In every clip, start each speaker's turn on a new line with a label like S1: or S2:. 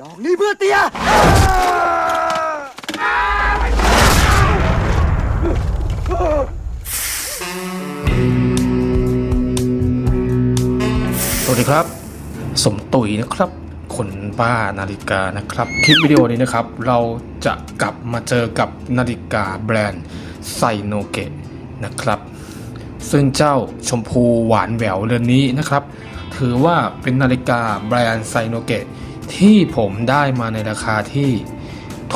S1: ดอกนี้เพื่อเตีย
S2: สวัสดีครับ สมตุยนะครับ คนบ้านาฬิกานะครับ คลิปวิดีโอนี้นะครับ เราจะกลับมาเจอกับนาฬิกาแบรนด์ไซโนเกะนะครับ ซึ่งเจ้าชมพูหวานแหววเรือนนี้นะครับ ถือว่าเป็นนาฬิกาแบรนด์ไซโนเกะ ที่ผมได้มาในราคาที่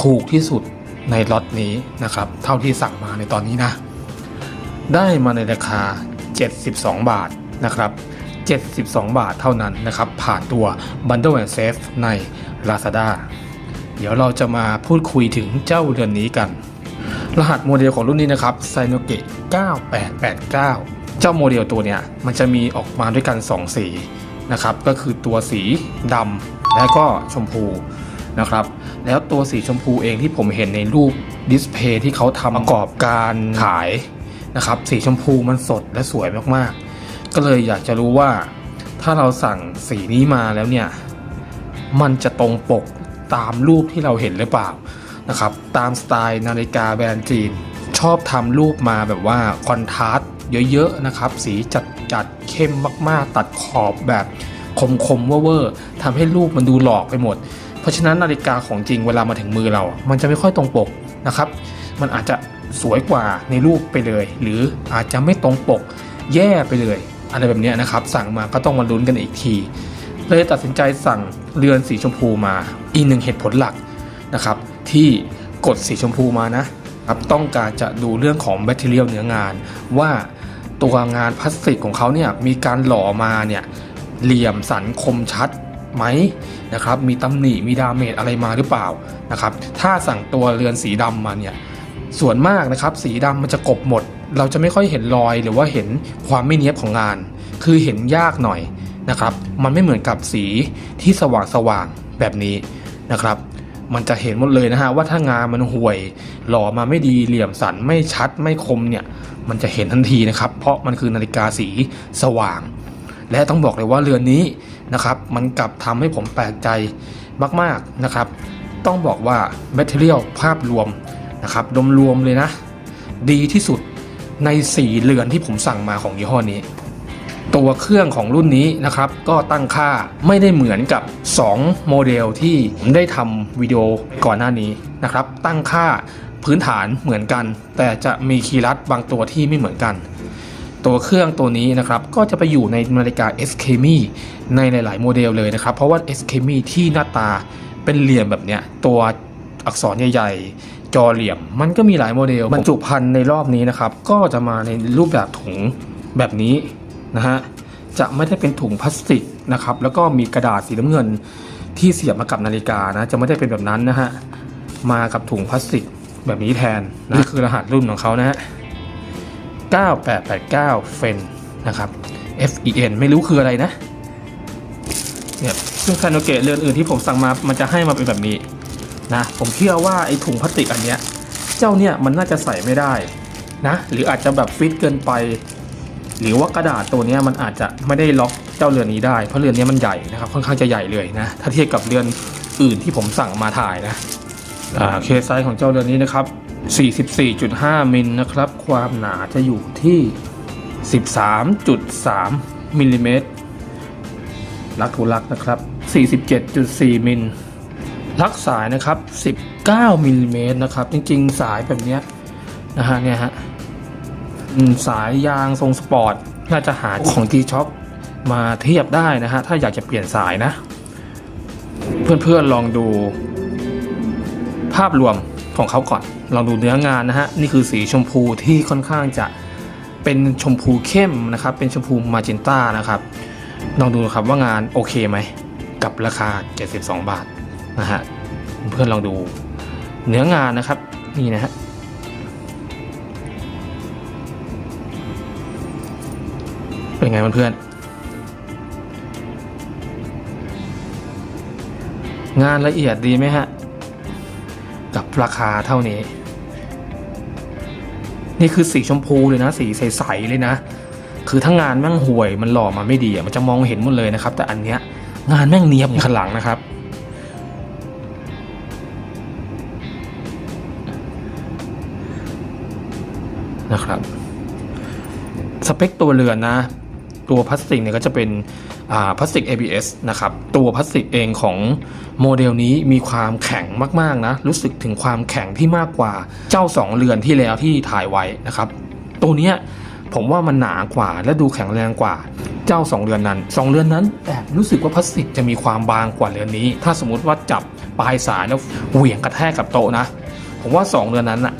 S2: ถูกที่สุดในล็อตนี้นะครับ เท่าที่สั่งมาในตอนนี้นะ ได้มาในราคา 72 บาทนะครับ 72 บาทเท่านั้นนะครับ ผ่านตัว Bundle and Save ใน Lazada เดี๋ยวเราจะมาพูดคุยถึงเจ้าเรือนนี้กัน รหัสโมเดลของรุ่นนี้นะครับ s i n o g e 9889 เจ้าโมเดลตัวเนี้ยมันจะมีออกมาด้วยกัน 2 สีนะครับ ก็คือตัวสีดำ และก็ชมพูนะครับ แล้วตัวสีชมพูเองที่ผมเห็นในรูปดิสเพย์ที่เขาทำประกอบการขายนะครับ สีชมพูมันสดและสวยมากๆ ก็เลยอยากจะรู้ว่าถ้าเราสั่งสีนี้มาแล้วเนี่ย มันจะตรงปกตามรูปที่เราเห็นหรือเปล่านะครับ ตามสไตล์นาฬิกาแบรนด์จีน ชอบทำรูปมาแบบว่าคอนทราสต์เยอะๆนะครับ สีจัดจัดๆเข้มมากๆ ตัดขอบแบบ คมๆเว่อร์ทำให้รูปมันดูหลอกไปหมด เพราะฉะนั้นนาฬิกาของจริงเวลามาถึงมือเรา มันจะไม่ค่อยตรงปกนะครับ มันอาจจะสวยกว่าในรูปไปเลย หรืออาจจะไม่ตรงปกแย่ไปเลย อะไรแบบนี้นะครับ สั่งมาก็ต้องมาลุ้นกันอีกทีเลยตัดสินใจสั่งเรือนสีชมพูมาอีกหนึ่งเหตุผลหลักนะครับ ที่กดสีชมพูมานะครับต้องการจะดูเรื่องของแบตเตอรี่เนื้องาน ว่าตัวงานพลาสติกของเขาเนี่ยมีการหล่อมาเนี่ย เหลี่ยมสันคมชัดไหมนะครับ มีตำหนิมีดาเมจอะไรมาหรือเปล่านะครับ ถ้าสั่งตัวเรือนสีดำมาเนี่ยส่วนมากนะครับ สีดำมันจะกบหมด เราจะไม่ค่อยเห็นรอยหรือว่าเห็นความไม่เนียบของงาน คือเห็นยากหน่อยนะครับ มันไม่เหมือนกับสีที่สว่างสว่างๆแบบนี้นะครับ มันจะเห็นหมดเลยนะฮะว่าถ้างานมันห่วยหล่อมาไม่ดีเหลี่ยมสันไม่ชัดไม่คมเนี่ย มันจะเห็นทันทีนะครับ เพราะมันคือนาฬิกาสีสว่าง และต้องบอกเลยว่าเรือนนี้นะครับมันกลับทำให้ผมแปลกใจมากๆนะครับ ต้องบอกว่าแมทเทียลภาพรวมนะครับรวมๆเลยนะ ดีที่สุดในสี่เรือนที่ผมสั่งมาของยี่ห้อนี้ ตัวเครื่องของรุ่นนี้นะครับ ก็ตั้งค่าไม่ได้เหมือนกับ 2 โมเดลที่ผมได้ทำวิดีโอก่อนหน้านี้นะครับ ตั้งค่าพื้นฐานเหมือนกัน แต่จะมีคีย์ลัดบางตัวที่ไม่เหมือนกัน ตัวเครื่องตัวนี้นะครับก็จะไปอยู่ในนาฬิกา s k m i ในหลาย ๆ โมเดลเลยนะครับ เพราะว่า s k m i ที่หน้าตาเป็นเหลี่ยมแบบเนี้ยตัวอักษรใหญ่ ๆ จอเหลี่ยม มันก็มีหลายโมเดลบรรจุภัณฑ์ในรอบนี้นะครับ ก็จะมาในรูปแบบถุงแบบนี้นะฮะจะไม่ได้เป็นถุงพลาสติกนะครับแล้วก็มีกระดาษสีน้ำเงินที่เสียบมากับนาฬิกานะจะไม่ได้เป็นแบบนั้นนะฮะมากับถุงพลาสติกแบบนี้แทนนะนี่คือรหัสรุ่นของเขานะฮะ 9889เฟนนะครับ FEN ไม่รู้คืออะไรนะ เนี่ยซึ่งคาโนเกะเรือนอื่นที่ผมสั่งมา มันจะให้มาเป็นแบบนี้นะ ผมเชื่อว่าไอ้ถุงพลาสติกอันเนี้ย เจ้าเนี่ยมันน่าจะใส่ไม่ได้นะ หรืออาจจะแบบฟิตเกินไป หรือว่ากระดาษตัวเนี้ยมันอาจจะไม่ได้ล็อกเจ้าเรือนนี้ได้ เพราะเรือนนี้มันใหญ่นะครับ ค่อนข้างจะใหญ่เลยนะ ถ้าเทียบกับเรือนอื่นที่ผมสั่งมาถ่ายนะเคสไซส์ของเจ้าเรือนนี้นะครับ 44.5 มิลนะครับ ความหนาจะอยู่ที่ 13.3มิลลิเมตรลักทุลักนะครับ 47.4 มิลลักสายนะครับ 19มิลลิเมตรนะครับ จริง ๆ สายแบบนี้นะฮะเนี่ยฮะสายยางทรงสปอร์ต น่าจะหาของ G-Shock มาเทียบได้นะฮะ ถ้าอยากจะเปลี่ยนสายนะ เพื่อนๆลองดูภาพรวม ของเขาก่อนลองดูเนื้องานนะฮะ นี่คือสีชมพูที่ค่อนข้างจะเป็นชมพูเข้มนะครับ เป็นชมพูมาจินต้านะครับลองดูครับว่างานโอเคไหม กับราคา 72 บาทนะฮะ เพื่อนลองดูเนื้องานนะครับ นี่นะฮะเป็นไงเพื่อนงานละเอียดดีไหมฮะ ราคาเท่านี้ นี่คือสีชมพูเลยนะ สีใสๆเลยนะ คือทั้งงานแม่งห่วยมันหล่อมาไม่ดีมันจะมองเห็นหมดเลยนะครับ แต่อันเนี้ยงานแม่งเนียบขลังนะครับ นะครับ สเปคตัวเรือนนะ ตัวพลาสติกเนี่ยก็จะเป็น พลาสติก ABS นะครับตัวพลาสติกเองของโมเดลนี้มีความแข็งมากๆนะรู้สึกถึงความแข็งที่มากกว่าเจ้า 2 เรือนที่แล้วที่ถ่ายไว้นะครับตัวเนี้ยผมว่ามันหนากว่าและดูแข็งแรงกว่าเจ้า 2 เรือนนั้น 2 เรือนนั้นแอบรู้สึกว่าพลาสติกจะมีความบางกว่าเรือนนี้ ถ้าสมมติว่าจับปลายสายแล้วเหวี่ยงกระแทกกับโต๊ะนะ ผมว่า 2 เรือนนั้นอะ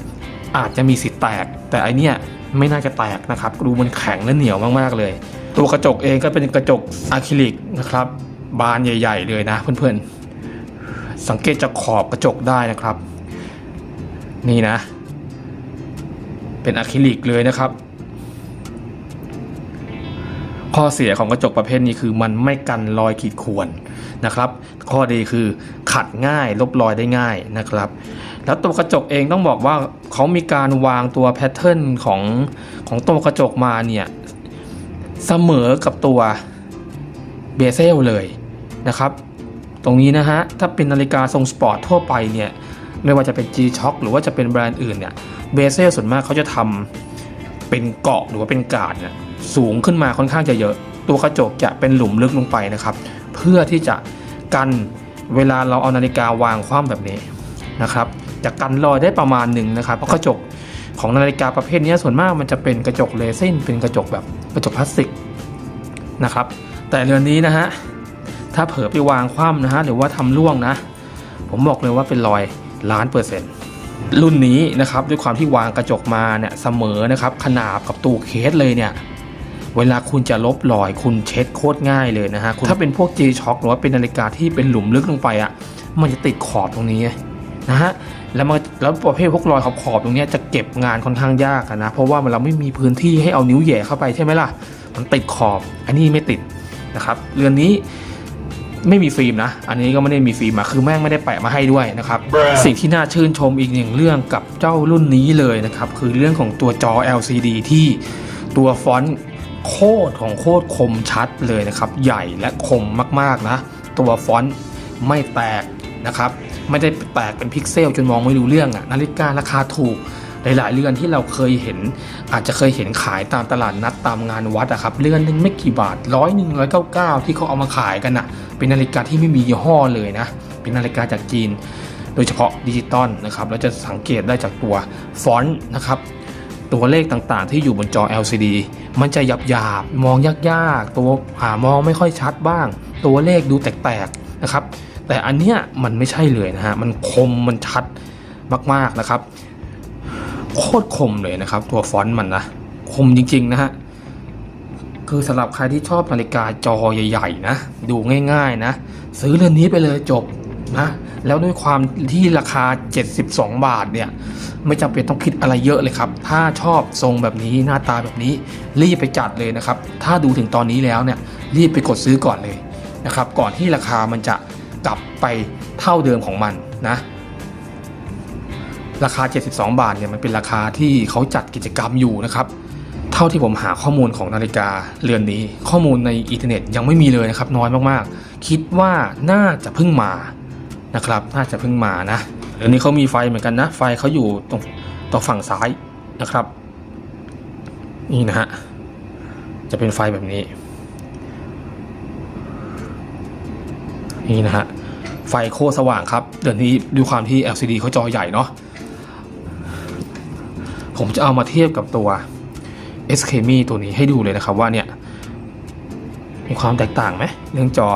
S2: อาจจะมีสิทธิ์แตก แต่อันเนี้ยไม่น่าจะแตกนะครับดูมันแข็งและเหนียวมากๆเลย ตัวกระจกเองก็เป็นกระจกอะคริลิกนะครับ บานใหญ่ ๆ เลยนะ เพื่อนๆ สังเกตจากขอบกระจกได้นะครับ นี่นะ เป็นอะคริลิกเลยนะครับ ข้อเสียของกระจกประเภทนี้คือมันไม่กันรอยขีดข่วนนะครับ ข้อดีคือขัดง่ายลบรอยได้ง่ายนะครับ แล้วตัวกระจกเองต้องบอกว่าเขามีการวางตัวแพทเทิร์นของของตัวกระจกมาเนี่ย เสมอกับตัวเบเซลเลยนะครับ ตรงนี้นะฮะ ถ้าเป็นนาฬิกาทรงสปอร์ตทั่วไปเนี่ย ไม่ว่าจะเป็น G-Shock หรือว่าจะเป็นแบรนด์อื่นเนี่ยเบเซลส่วนมากเขาจะทำเป็นเกาะหรือว่าเป็นกาดเนี่ยสูงขึ้นมาค่อนข้างจะเยอะ ตัวกระจกจะเป็นหลุมลึกลงไปนะครับ เพื่อที่จะกันเวลาเราเอานาฬิกาวางคว่ำแบบนี้นะครับจะกันรอยได้ประมาณหนึ่งนะครับเพราะกระจกของนาฬิกาประเภทนี้ส่วนมากมันจะเป็นกระจกเรซินเป็นกระจกแบบ กระจกพลาสติกนะครับ แต่เรือนนี้นะฮะถ้าเผลอไปวางคว่ำนะฮะหรือว่าทำล่วงนะ ผมบอกเลยว่าเป็นรอยล้านเปอร์เซ็นต์รุ่นนี้นะครับด้วยความที่วางกระจกมาเนี่ยเสมอนะครับขนาบกับตู้เคสเลยเนี่ยเวลาคุณจะลบรอยคุณเช็ดโคตรง่ายเลยนะฮะถ้าเป็นพวก G-Shock หรือว่าเป็นนาฬิกาที่เป็นหลุมลึกลงไปอะ่ะมันจะติดขอบตรงนี้ นะฮะแล้วมันแล้วประเภทพวกรอยขอบขอบๆตรงเนี้ยจะเก็บงานค่อนข้างยากอะนะเพราะว่ามันเราไม่มีพื้นที่ให้เอานิ้วแหย่เข้าไปใช่ไหมล่ะ มันติดขอบ อันนี้ไม่ติดนะครับเรือนนี้ไม่มีฟิล์มนะ อันนี้ก็ไม่ได้มีฟิล์มมา คือแม่งไม่ได้แปะมาให้ด้วยนะครับ สิ่งที่น่าชื่นชมอีกหนึ่งเรื่องกับเจ้ารุ่นนี้เลยนะครับ คือเรื่องของตัวจอ LCD ที่ตัวฟอนต์โคตรของโคตรคมชัดเลยนะครับ ใหญ่และคมมากๆนะ ตัวฟอนต์ไม่แตกนะครับ ไม่ได้แตกเป็นพิกเซลจนมองไม่รู้เรื่องอะนาฬิการาคาถูกหลายๆเรือนที่เราเคยเห็น อาจจะเคยเห็นขายตามตลาดนัดตามงานวัดอะครับเรือนหนึ่งไม่กี่บาทร้อยหนึ่งร้อยเก้าเก้าที่เขาเอามาขายกันอะเป็นนาฬิกาที่ไม่มียี่ห้อเลยนะ เป็นนาฬิกาจากจีน โดยเฉพาะดิจิตอลนะครับแล้วจะสังเกตได้จากตัวฟอนต์นะครับตัวเลขต่างๆ ที่อยู่บนจอ LCD มันจะหยาบๆมองยากๆ ตัวหามองไม่ค่อยชัดบ้าง ตัวเลขดูแตกๆนะครับ แต่อันเนี้ยมันไม่ใช่เลยนะฮะ มันคมมันชัดมากๆนะครับ โคตรคมเลยนะครับ ตัวฟอนต์มันนะ คมจริง ๆ นะฮะ คือสำหรับใครที่ชอบนาฬิกาจอใหญ่ ๆ นะ ดูง่าย ๆ นะ ซื้อเรือนนี้ไปเลยจบนะ แล้วด้วยความที่ราคา 72 บาทเนี่ย ไม่จำเป็นต้องคิดอะไรเยอะเลยครับ ถ้าชอบทรงแบบนี้หน้าตาแบบนี้ รีบไปจัดเลยนะครับ ถ้าดูถึงตอนนี้แล้วเนี่ย รีบไปกดซื้อก่อนเลยนะครับ ก่อนที่ราคามันจะ กลับไปเท่าเดิมของมันนะ ราคา 72 บาทเนี่ยมันเป็นราคาที่เขาจัดกิจกรรมอยู่นะครับ เท่าที่ผมหาข้อมูลของนาฬิกาเรือนนี้ ข้อมูลในอินเทอร์เน็ตยังไม่มีเลยนะครับ น้อยมากๆ คิดว่าน่าจะเพิ่งมานะครับ น่าจะเพิ่งมานะเรือนนี้เขามีไฟเหมือนกันนะ ไฟเขาอยู่ตรงตรงฝั่งซ้ายนะครับ นี่นะฮะจะเป็นไฟแบบนี้ นี่นะฮะไฟโคตรสว่างครับ เดี๋ยวนี้ด้วยความที่ LCD เขาจอใหญ่เนาะผมจะเอามาเทียบกับตัว s k m i ตัวนี้ให้ดูเลยนะครับว่าเนี่ย มีความแตกต่างไหมเรื่องจอ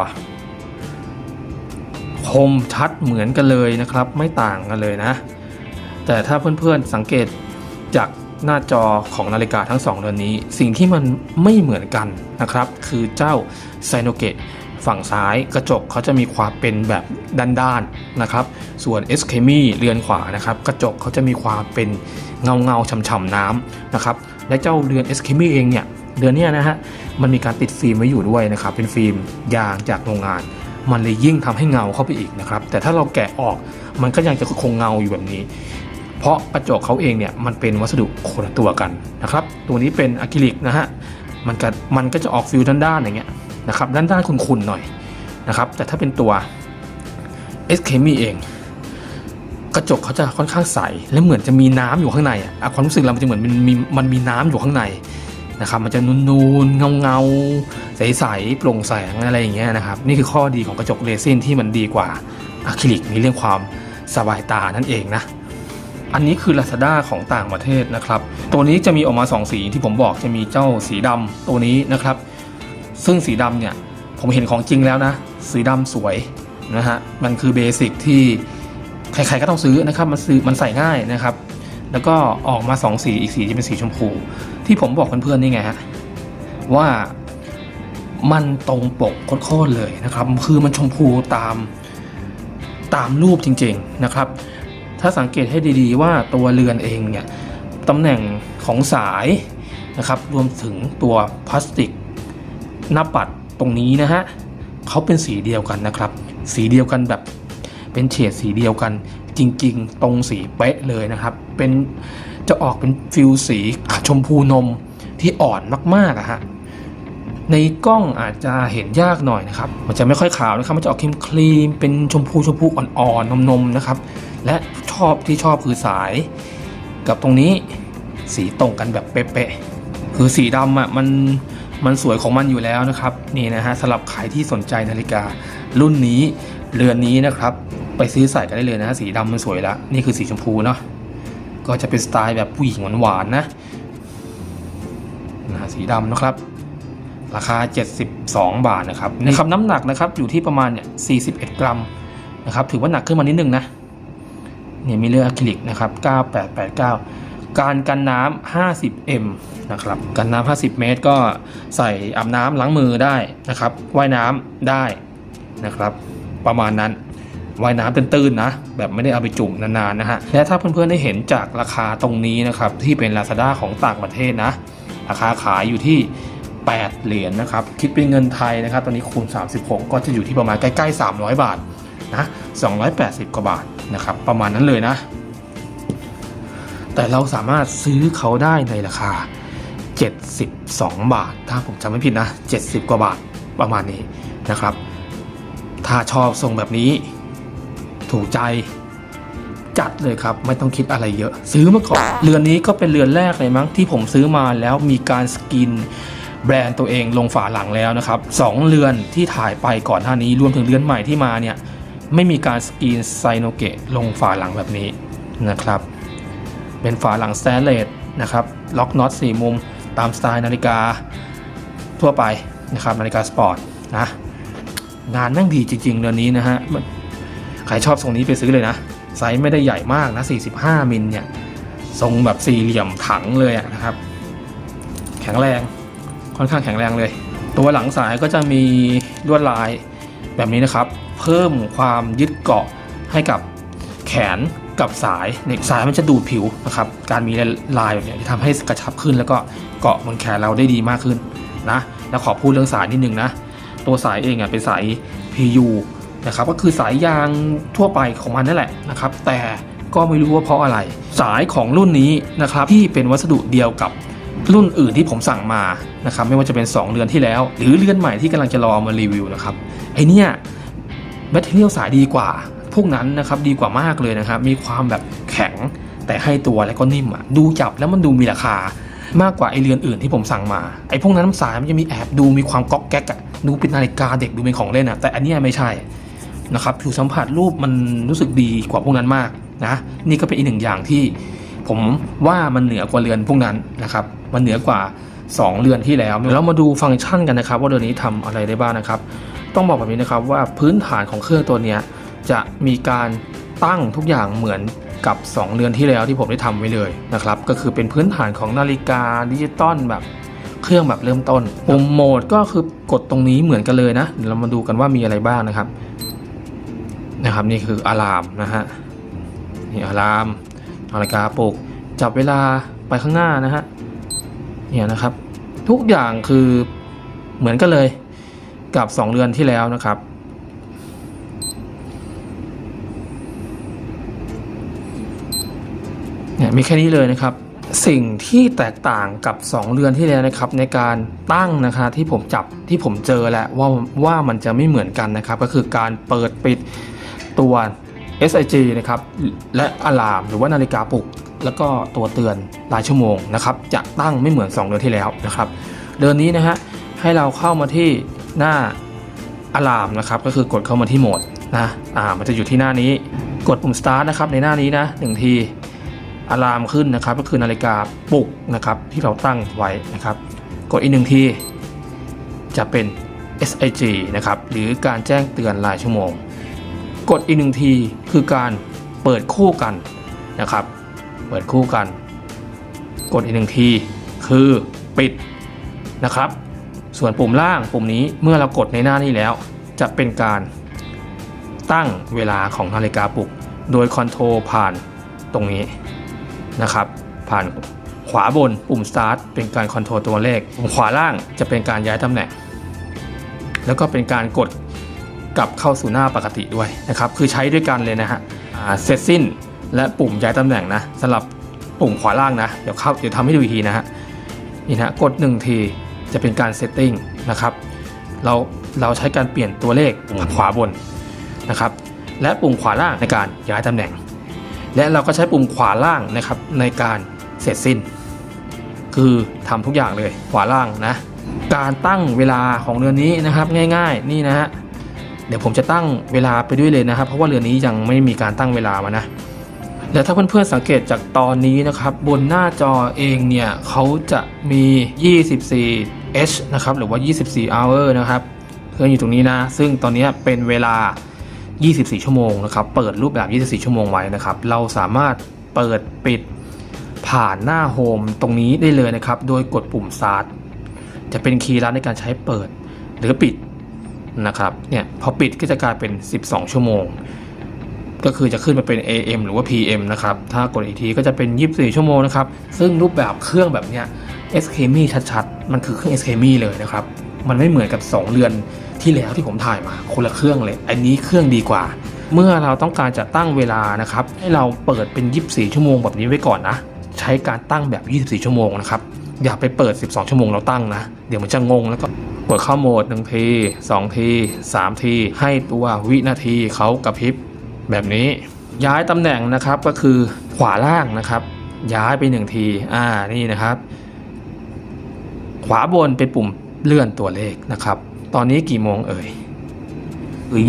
S2: คมชัดเหมือนกันเลยนะครับ ไม่ต่างกันเลยนะ แต่ถ้าเพื่อนๆสังเกตจากหน้าจอของนาฬิกาทั้งสองเรือนนี้ สิ่งที่มันไม่เหมือนกันนะครับ คือเจ้าไซโนเกะ ฝั่งซ้ายกระจกเขาจะมีความเป็นแบบด้านๆนะครับ ส่วน s k m i เรือนขวานะครับ กระจกเขาจะมีความเป็นเงาเงาๆฉ่ำๆน้ำนะครับ และเจ้าเรือน s k m i เองเนี่ยเรือนเนี้ยนะฮะมันมีการติดฟิล์มไว้อยู่ด้วยนะครับ เป็นฟิล์มยางจากโรงงาน มันเลยยิ่งทำให้เงาเข้าไปอีกนะครับ แต่ถ้าเราแกะออกมันก็ยังจะคงเงาอยู่แบบนี้ เพราะกระจกเขาเองเนี่ยมันเป็นวัสดุคนละตัวกันนะครับ ตัวนี้เป็นอะคริลิกนะฮะมันก็มันก็จะออกฟิลด้านๆอย่างเงี้ย นะครับด้านๆขุ่นๆหน่อยนะครับ แต่ถ้าเป็นตัว s k m i เอง กระจกเขาจะค่อนข้างใส และเหมือนจะมีน้ำอยู่ข้างในอะอะความรู้สึกเรามันจะเหมือนมันมีมันมีน้ำอยู่ข้างในนะครับ มันจะนูนๆเงาเงาๆใสๆโปร่งแสงอะไรอย่างเงี้ยนะครับ นี่คือข้อดีของกระจกเรซินที่มันดีกว่าอะคริลิกในเรื่องความสบายตานั่นเองนะอันนี้คือ Lazada ของต่างประเทศนะครับ ตัวนี้จะมีออกมา 2 สีที่ผมบอกจะมีเจ้าสีดำตัวนี้นะครับ ซึ่งสีดำเนี่ยผมเห็นของจริงแล้วนะ สีดำสวยนะฮะมันคือเบสิกที่ใครๆก็ต้องซื้อนะครับมันซื้อมันใส่ง่ายนะครับ แล้วก็ออกมา2สีอีกสีจะเป็นสีชมพู ที่ผมบอกเพื่อนๆนี่ไงฮะว่ามันตรงปกโคตรๆเลยนะครับ คือมันชมพูตามตามรูปจริงๆนะครับ ถ้าสังเกตให้ดีๆว่าตัวเรือนเองเนี่ยตำแหน่งของสายนะครับ รวมถึงตัวพลาสติก หน้าปัดตรงนี้นะฮะเขาเป็นสีเดียวกันนะครับ สีเดียวกันแบบเป็นเฉดสีเดียวกันจริงๆ ตรงสีเป๊ะเลยนะครับ เป็นจะออกเป็นฟิลสีชมพูนมที่อ่อนมากๆอะฮะในกล้องอาจจะเห็นยากหน่อยนะครับ มันจะไม่ค่อยขาวนะครับ มันจะออกครีมครีมๆเป็นชมพูชมพูอ่อนๆนมๆนะครับ และชอบที่ชอบคือสาย กับตรงนี้สีตรงกันแบบเป๊ะๆคือสีดำอะมัน มันสวยของมันอยู่แล้วนะครับนี่นะฮะสำหรับใครที่สนใจนาฬิกา รุ่นนี้เรือนนี้นะครับ ไปซื้อใส่กันได้เลยนะ สีดำมันสวยแล้วนี่คือสีชมพูเนาะก็จะเป็นสไตล์แบบผู้หญิงหวานๆนะนะสีดำนะครับ ราคา 72 บาทนะครับนะครับน้ำหนักนะครับอยู่ที่ประมาณเนี่ย41 กรัมนะครับ ถือว่าหนักขึ้นมานิดนึงนะเนี่ยมีเรืออะคริลิกนะครับ 9889 การกันน้ำ 50m นะครับ กันน้ำ50 เมตร ก็ใส่อาบน้ำล้างมือได้นะครับว่ายน้ำได้นะครับ ประมาณนั้นว่ายน้ำตื้นๆนะ แบบไม่ได้เอาไปจุ่มนานๆนะฮะ และถ้าเพื่อนๆได้เห็นจากราคาตรงนี้นะครับ ที่เป็น Lazada ของต่างประเทศนะ ราคาขายอยู่ที่ 8 เหรียญนะครับ คิดเป็นเงินไทยนะครับ ตอนนี้คูณ 36 ก็จะอยู่ที่ประมาณใกล้ๆ 300 บาทนะ 280 กว่าบาทนะครับ ประมาณนั้นเลยนะ แต่เราสามารถซื้อเขาได้ในราคา 72 บาท ถ้าผมจำไม่ผิดนะ 70 กว่าบาทประมาณนี้นะครับ ถ้าชอบทรงแบบนี้ ถูกใจจัดเลยครับ ไม่ต้องคิดอะไรเยอะ ซื้อมาก่อน เรือนนี้ก็เป็นเรือนแรกเลยมั้งที่ผมซื้อมาแล้วมีการสกินแบรนด์ตัวเองลงฝาหลังแล้วนะครับสองเรือนที่ถ่ายไปก่อนหน้านี้รวมถึงเรือนใหม่ที่มาเนี่ยไม่มีการสกรีนไซโนเกะลงฝาหลังแบบนี้นะครับ เป็นฝาหลังสแตนเลสนะครับล็อกน็อตสี่มุมตามสไตล์นาฬิกาทั่วไปนะครับนาฬิกาสปอร์ตนะงานแม่งดีจริงๆเรือนนี้นะฮะใครชอบทรงนี้ไปซื้อเลยนะไซส์ไม่ได้ใหญ่มากนะ 45 มิลเนี่ยทรงแบบสี่เหลี่ยมถังเลยนะครับ แข็งแรงค่อนข้างแข็งแรงเลย ตัวหลังสายก็จะมีลวดลายแบบนี้นะครับ เพิ่มความยึดเกาะให้กับแขน กับสายเนี่ยสายมันจะดูดผิวนะครับการมีลายแบบนี้ยที่ทำให้กระชับขึ้น แล้วก็เกาะบนแขนเราได้ดีมากขึ้นนะแล้วขอพูดเรื่องสายนิดนึงนะตัวสายเองอะเป็นสาย PU นะครับก็คือสายยางทั่วไปของมันนั่นแหละนะครับ แต่ก็ไม่รู้ว่าเพราะอะไร สายของรุ่นนี้นะครับที่เป็นวัสดุเดียวกับรุ่นอื่นที่ผมสั่งมานะครับไม่ว่าจะเป็น 2เดือนที่แล้ว หรือเรือนใหม่ที่กำลังจะรอมารีวิวนะครับไอเนี้ยแบตเตอรี่สายดีกว่า พวกนั้นนะครับดีกว่ามากเลยนะครับมีความแบบแข็งแต่ให้ตัวและก็นิ่มอะดูจับแล้วมันดูมีราคามากกว่าไอเรือนอื่นที่ผมสั่งมาไอพวกนั้นสายมันจะมีแอบดูมีความก๊อกแก๊กอะดูเป็นนาฬิกาเด็กดูเป็นของเล่นอะแต่อันนี้ไม่ใช่นะครับผิวสัมผัสรูปมันรู้สึกดีกว่าพวกนั้นมากนะนี่ก็เป็นอีกหนึ่งอย่างที่ผมว่ามันเหนือกว่าเรือนพวกนั้นนะครับมันเหนือกว่า 2 เรือนที่แล้วแล้วมาดูฟังก์ชันกันนะครับ ว่าเรือนนี้ทำอะไรได้บ้างนะครับ ต้องบอกแบบนี้นะครับว่าพื้นฐานของเครื่องตัวเนี้ย จะมีการตั้งทุกอย่างเหมือนกับ 2เรือนที่แล้วที่ผมได้ทำไว้เลยนะครับ ก็คือเป็นพื้นฐานของนาฬิกาดิจิตอลแบบเครื่องแบบเริ่มต้นปุ่มโหมดก็คือกดตรงนี้เหมือนกันเลยนะเดี๋ยวเรามาดูกันว่ามีอะไรบ้างนะครับ นะครับนี่คืออะลามนะฮะนี่อะลามนาฬิกาปลุกจับเวลาไปข้างหน้านะฮะเนี่ยนะครับ ทุกอย่างคือเหมือนกันเลยกับ 2เรือนที่แล้วนะครับ เนี่ย มีแค่นี้เลยนะครับสิ่งที่แตกต่างกับ 2 เรือนที่แล้วนะครับ ในการตั้งนะคะที่ผมจับที่ผมเจอแหล้วว่าว่ามันจะไม่เหมือนกันนะครับ ก็คือการเปิดปิดตัว SIG นะครับและอะลาม หรือว่านาฬิกาปลุก แล้วก็ตัวเตือนรายชั่วโมงนะครับ จะตั้งไม่เหมือน 2 เดือนที่แล้วนะครับ เดือนนี้นะฮะให้เราเข้ามาที่หน้าอะลามนะครับ ก็คือกดเข้ามาที่โหมดนะอ่ามันจะอยู่ที่หน้านี้กดปุ่ม start นะครับในหน้านี้นะหนึ่งที อะลามขึ้นนะครับ ก็คือนาฬิกาปลุกนะครับที่เราตั้งไว้นะครับ กดอีกหนึ่งทีจะเป็น SIG นะครับหรือการแจ้งเตือนรายชั่วโมง กดอีกหนึ่งทีคือการเปิดคู่กันนะครับ เปิดคู่กัน กดอีกหนึ่งทีคือปิดนะครับ ส่วนปุ่มล่างปุ่มนี้เมื่อเรากดในหน้านี้แล้ว จะเป็นการตั้งเวลาของนาฬิกาปลุก โดยคอนโทรลผ่านตรงนี้ นะครับ ผ่านขวาบนปุ่ม start เป็นการคอนโทรลตัวเลข ปุ่มขวาล่างจะเป็นการย้ายตำแหน่ง แล้วก็เป็นการกดกลับเข้าสู่หน้าปกติด้วยนะครับ คือใช้ด้วยกันเลยนะฮะเสร็จสิ้นและปุ่มย้ายตำแหน่งนะสำหรับปุ่มขวาล่างนะ เดี๋ยวเข้าเดี๋ยวทำให้ดูอีกทีนะฮะ นี่นะกด 1 ทีจะเป็นการเซตติ้งนะครับ เราเราใช้การเปลี่ยนตัวเลขปุ่มขวาบนนะครับ และปุ่มขวาล่างในการย้ายตำแหน่ง และเราก็ใช้ปุ่มขวาล่างนะครับในการเสร็จสิ้น คือทำทุกอย่างเลยขวาล่างนะ การตั้งเวลาของเรือนนี้นะครับง่ายๆ นี่นะฮะเดี๋ยวผมจะตั้งเวลาไปด้วยเลยนะครับ เพราะว่าเรือนนี้ยังไม่มีการตั้งเวลามานะและถ้าเพื่อนๆสังเกตจากตอนนี้นะครับ บนหน้าจอเองเนี่ยเขาจะมี 24 h นะครับหรือว่า 24 hour นะครับเพื่อนอยู่ตรงนี้นะ ซึ่งตอนนี้เป็นเวลา 24 ชั่วโมงนะครับ เปิดรูปแบบ 24 ชั่วโมงไว้นะครับ เราสามารถเปิดปิดผ่านหน้าโฮมตรงนี้ได้เลยนะครับ โดยกดปุ่ม start จะเป็นคีย์ลัดในการใช้เปิดหรือปิดนะครับเนี่ยพอปิดก็จะกลายเป็น 12 ชั่วโมง ก็คือจะขึ้นมาเป็น AM หรือว่า PM นะครับ ถ้ากดอีกทีก็จะเป็น 24 ชั่วโมงนะครับ ซึ่งรูปแบบเครื่องแบบเนี้ย s k m i ชัดๆ มันคือเครื่อง s k m i เลยนะครับ มันไม่เหมือนกับ 2เดือน ที่แล้วที่ผมถ่ายมาคนละเครื่องเลย อันนี้เครื่องดีกว่า เมื่อเราต้องการจะตั้งเวลานะครับให้เราเปิดเป็น 24 ชั่วโมงแบบนี้ไว้ก่อนนะ ใช้การตั้งแบบ 24 ชั่วโมงนะครับอย่าไปเปิด 12 ชั่วโมงเราตั้งนะ เดี๋ยวมันจะงงแล้วก็กดเข้าโหมด1ที2ที3ทีให้ตัววินาทีเขากระพริบแบบนี้ย้ายตำแหน่งนะครับก็คือขวาล่างนะครับ ย้ายไปหนึ่งทีอ่านี่นะครับ ขวาบนเป็นปุ่มเลื่อนตัวเลขนะครับ ตอนนี้กี่โมงเอ่ยคือ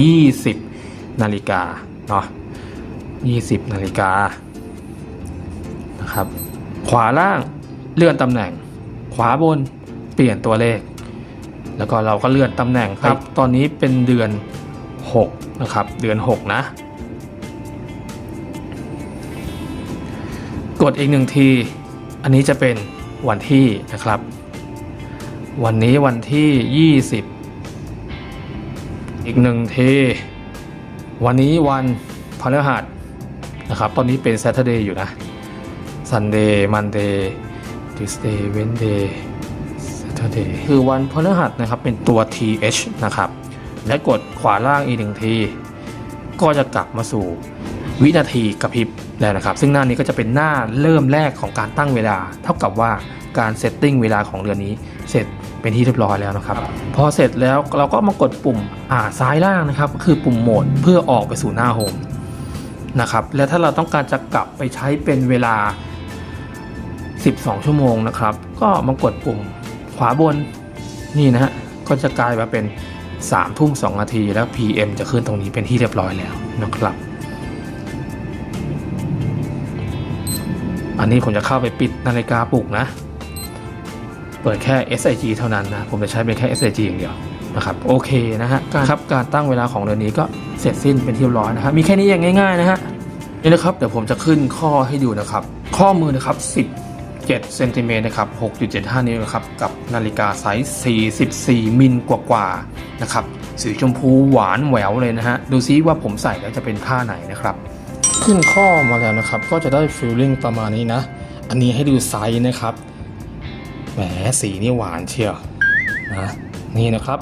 S2: 20นาฬิกาเนาะ20นาฬิกานะครับ ขวาล่างเลื่อนตำแหน่ง ขวาบนเปลี่ยนตัวเลข แล้วก็เราก็เลื่อนตำแหน่งครับ ตอนนี้เป็นเดือน 6 นะครับ เดือน 6 นะ กดอีกหนึ่งที อันนี้จะเป็นวันที่นะครับ วันนี้วันที่ 20 อีกหนึ่งทีวันนี้วันพฤหัสนะครับ ตอนนี้เป็น Saturday อยู่นะ Sunday Monday Tuesday Wednesday Saturday คือวันพฤหัสนะครับ เป็นตัว th นะครับ และกดขวาล่างอีกหนึ่งที ก็จะกลับมาสู่วินาทีกระพริบแล้วนะครับ ซึ่งหน้านี้ก็จะเป็นหน้าเริ่มแรกของการตั้งเวลา เท่ากับว่าการเซตติ้งเวลาของเรือนนี้ เสร็จ เป็นที่เรียบร้อยแล้วนะครับ พอเสร็จแล้วเราก็มากดปุ่มอ่าซ้ายล่างนะครับก็คือปุ่มโหมดเพื่อออกไปสู่หน้าโฮมนะครับและถ้าเราต้องการจะกลับไปใช้เป็นเวลา 12 ชั่วโมงนะครับ ก็มากดปุ่มขวาบนนี่นะฮะก็จะกลายมาเป็น3ทุ่ม2นาทีแล้ว PM จะขึ้นตรงนี้เป็นที่เรียบร้อยแล้วนะครับ อันนี้ผมจะเข้าไปปิดนาฬิกาปลุกนะ เปิดแค่ SIG เท่านั้นนะ ผมจะใช้เป็นแค่ SIG อย่างเดียวนะครับโอเคนะฮะการครับการตั้งเวลาของเดือนนี้ก็เสร็จสิ้นเป็นที่เรียบร้อยนะครับมีแค่นี้อย่างง่ายๆนะฮะนี่นะครับเดี๋ยวผมจะขึ้นข้อให้ดูนะครับ ข้อมือนะครับ 17เซนติเมตรนะครับ 6.75 นิ้วนะครับ กับนาฬิกาไซส์44 มิลกว่าๆนะครับสีชมพูหวานแหววเลยนะฮะดูซิว่าผมใส่แล้วจะเป็นผ้าไหนนะครับ ขึ้นข้อมาแล้วนะครับ ก็จะได้ฟีลลิ่งประมาณนี้นะ อันนี้ให้ดูไซส์นะครับ แหมสีนี่หวานเชียวนะนี่นะครับ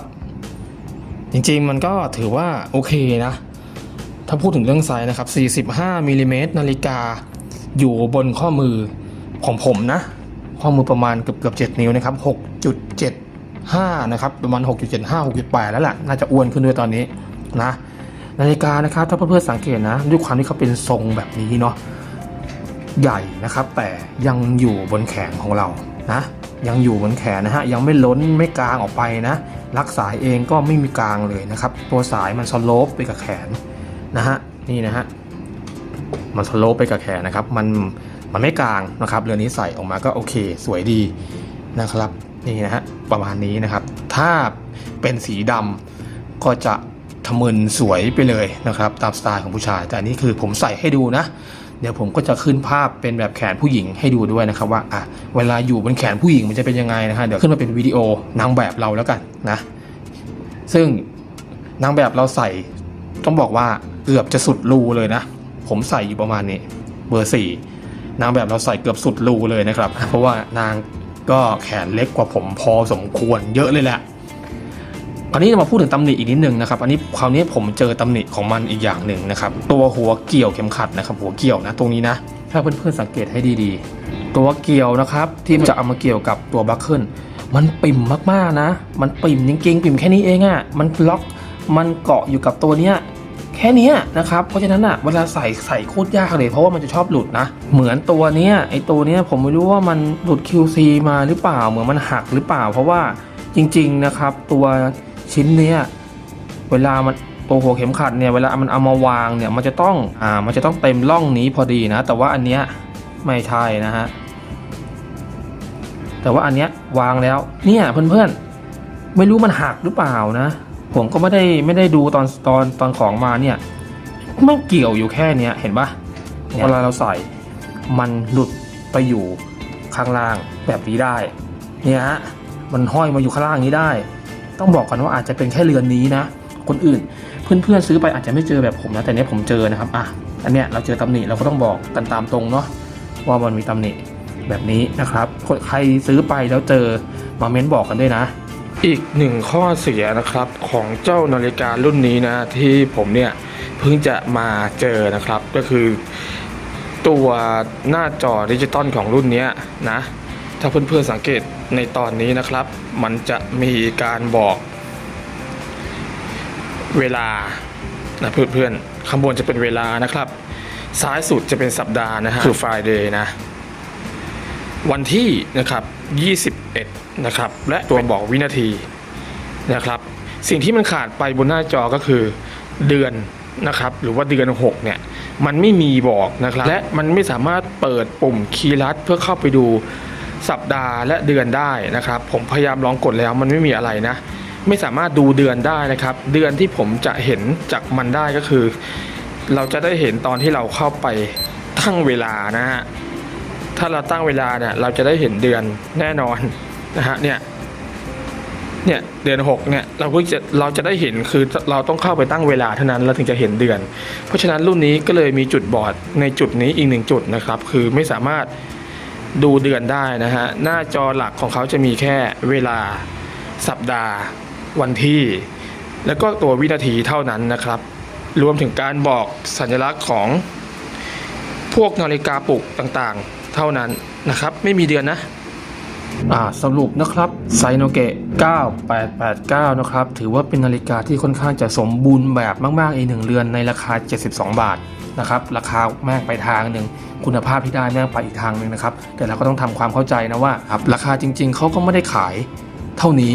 S2: จริงๆมันก็ถือว่าโอเคนะ ถ้าพูดถึงเรื่องไซส์นะครับ 45มิลลิเมตรนาฬิกาอยู่บนข้อมือของผมนะ ข้อมือประมาณเกือบเกือบ7นิ้วนะครับ 6.75 นะครับ ประมาณ 6.75 6.8 แล้วแหละน่าจะอ้วนขึ้นด้วยตอนนี้นะนาฬิกานะครับถ้าเพื่อนๆสังเกตนะ ด้วยความที่เขาเป็นทรงแบบนี้เนาะใหญ่นะครับ แต่ยังอยู่บนแขนของเรานะ ยังอยู่บนแขนนะฮะยังไม่ล้นไม่กลางออกไปนะรักสายเองก็ไม่มีกลางเลยนะครับตัวสายมันสโลปไปกับแขนนะฮะนี่นะฮะมันสโลปไปกับแขนนะครับมันมันไม่กลางนะครับเรือนนี้ใส่ออกมาก็โอเค สวยดีนะครับนี่นะฮะประมาณนี้นะครับ ถ้าเป็นสีดำก็จะทะมึนสวยไปเลยนะครับ ตามสไตล์ของผู้ชาย แต่อันนี้คือผมใส่ให้ดูนะ เดี๋ยวผมก็จะขึ้นภาพเป็นแบบแขนผู้หญิงให้ดูด้วยนะครับว่าอะเวลาอยู่บนแขนผู้หญิงมันจะเป็นยังไงนะฮะเดี๋ยวขึ้นมาเป็นวิดีโอนางแบบเราแล้วกันนะ ซึ่งนางแบบเราใส่ต้องบอกว่าเกือบจะสุดรูเลยนะ ผมใส่อยู่ประมาณนี้เบอร์สี่นางแบบเราใส่เกือบสุดรูเลยนะครับ เพราะว่านางก็แขนเล็กกว่าผมพอสมควรเยอะเลยแหละ อันนี้มาพูดถึงตำหนิอีกนิดนึงนะครับ อันนี้คราวนี้ผมเจอตำหนิของมันอีกอย่างหนึ่งนะครับ ตัวหัวเกี่ยวเข็มขัดนะครับ หัวเกี่ยวนะตรงนี้นะ ถ้าเพื่อนๆสังเกตให้ดีๆ ตัวเกี่ยวนะครับที่จะเอามาเกี่ยวกับตัวบัคเกิลมันปิ่มมากๆนะ มันปิ่มจริงๆ ปิ่มแค่นี้เองอะ่ะ มันล็อก มันเกาะอยู่กับตัวเนี้ยแค่นี้นะครับ เพราะฉะนั้นอะเวลาใส่ใส่โคตรยากเลย เพราะว่ามันจะชอบหลุดนะ เหมือนตัวเนี้ยไอตัวเนี้ยผมไม่รู้ว่ามันหลุด QC มาหรือเปล่า เหมือนมันหักหรือเปล่า เพราะว่าจริง ๆนะครับ ตัว ชิ้นเนี้ยเวลามันตัวหัวเข็มขัดเนี่ยเวลามันเอามาวางเนี่ยมันจะต้องอ่ามันจะต้องเต็มร่องนี้พอดีนะ แต่ว่าอันเนี้ยไม่ใช่นะฮะแต่ว่าอันเนี้ยวางแล้วเนี่ยเพื่อนๆไม่รู้มันหักหรือเปล่านะ ผมก็ไม่ได้ไม่ได้ดูตอนตอนตอนของมาเนี่ยมันเกี่ยวอยู่แค่เนี้ยเห็นปะเวลาเราใส่มันหลุดไปอยู่ข้างล่างแบบนี้ได้เนี่ยฮะมันห้อยมาอยู่ข้างล่างนี้ได้ ต้องบอกก่อนว่าอาจจะเป็นแค่เรือนนี้นะ คนอื่นเพื่อนๆซื้อไปอาจจะไม่เจอแบบผมนะ แต่เนี้ยผมเจอนะครับอะอันเนี้ยเราเจอตำหนิเราก็ต้องบอกกันตามตรงเนาะว่ามันมีตำหนิแบบนี้นะครับ ใครซื้อไปแล้วเจอมาเม้นบอกกันด้วยนะ อีกหนึ่งข้อเสียนะครับของเจ้านาฬิการุ่นนี้นะ ที่ผมเนี่ยเพิ่งจะมาเจอนะครับก็คือตัวหน้าจอดิจิตอลของรุ่นเนี้ยนะ ถ้าเพื่อนๆสังเกตในตอนนี้นะครับ มันจะมีการบอก เวลานะเพื่อนๆข้างบนจะเป็นเวลานะครับ ซ้ายสุดจะเป็นสัปดาห์นะฮะคือ Friday นะ วันที่นะครับ 21 นะครับ และตัวบอกวินาทีนะครับ สิ่งที่มันขาดไปบนหน้าจอก็คือเดือนนะครับหรือว่าเดือน 6 เนี่ย มันไม่มีบอกนะครับ และมันไม่สามารถเปิดปุ่มคีย์ลัดเพื่อเข้าไปดู สัปดาห์และเดือนได้นะครับ ผมพยายามลองกดแล้วมันไม่มีอะไรนะ ไม่สามารถดูเดือนได้นะครับ เดือนที่ผมจะเห็นจากมันได้ก็คือ เราจะได้เห็นตอนที่เราเข้าไปตั้งเวลานะฮะถ้าเราตั้งเวลาเนี่ยเราจะได้เห็นเดือนแน่นอนนะฮะเนี่ยเนี่ยเดือน6เนี่ยเราจะเราจะได้เห็นคือเราต้องเข้าไปตั้งเวลาเท่านั้นเราถึงจะเห็นเดือน เพราะฉะนั้นรุ่นนี้ก็เลยมีจุดบอดในจุดนี้อีกหนึ่งจุดนะครับ คือไม่สามารถ ดูเดือนได้นะฮะ หน้าจอหลักของเขาจะมีแค่เวลาสัปดาห์ วันที่ แล้วก็ตัววินาทีเท่านั้นนะครับ รวมถึงการบอกสัญลักษณ์ของพวกนาฬิกาปลุกต่างๆ เท่านั้นนะครับ ไม่มีเดือนนะ สรุปนะครับไซโนเกะ 9889 นะครับ ถือว่าเป็นนาฬิกาที่ค่อนข้างจะสมบูรณ์แบบมากๆอีกหนึ่งเรือนในราคา 72 บาทนะครับ ราคาแม่งไปทางหนึ่ง คุณภาพที่ได้แม่งไปอีกทางหนึ่งนะครับ แต่เราก็ต้องทำความเข้าใจนะว่าครับราคาจริง ๆ เขาก็ไม่ได้ขายเท่านี้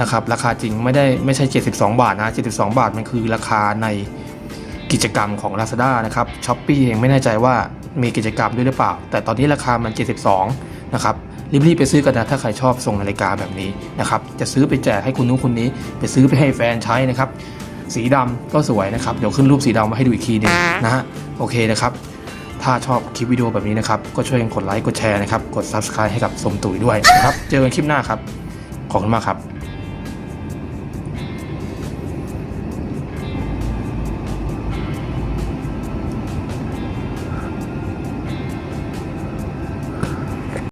S2: นะครับ ราคาจริงไม่ได้ไม่ใช่ 72 บาทนะ 72 บาทมันคือราคาในกิจกรรมของ Lazada นะครับช้อปปีเองไม่แน่ใจว่ามีกิจกรรมด้วยหรือเปล่า แต่ตอนนี้ราคามัน 72 นะครับ รีบๆไปซื้อกันนะถ้าใครชอบทรงนาฬิกาแบบนี้นะครับจะซื้อไปแจกให้คุณนู้นคนนี้ ไปซื้อไปให้แฟนใช้นะครับสีดำก็สวยนะครับเดี๋ยวขึ้นรูปสีดำมาให้ดูอีกทีหนึงนะฮะโอเคนะครับถ้าชอบคลิปวิดีโอแบบนี้นะครับก็ช่วยกันกดไลค์กดแชร์นะครับกด Subscribe ให้กับสมตุ๋ยด้วยนะครับเจอกันคลิปหน้าครับขอบคุณมากครับ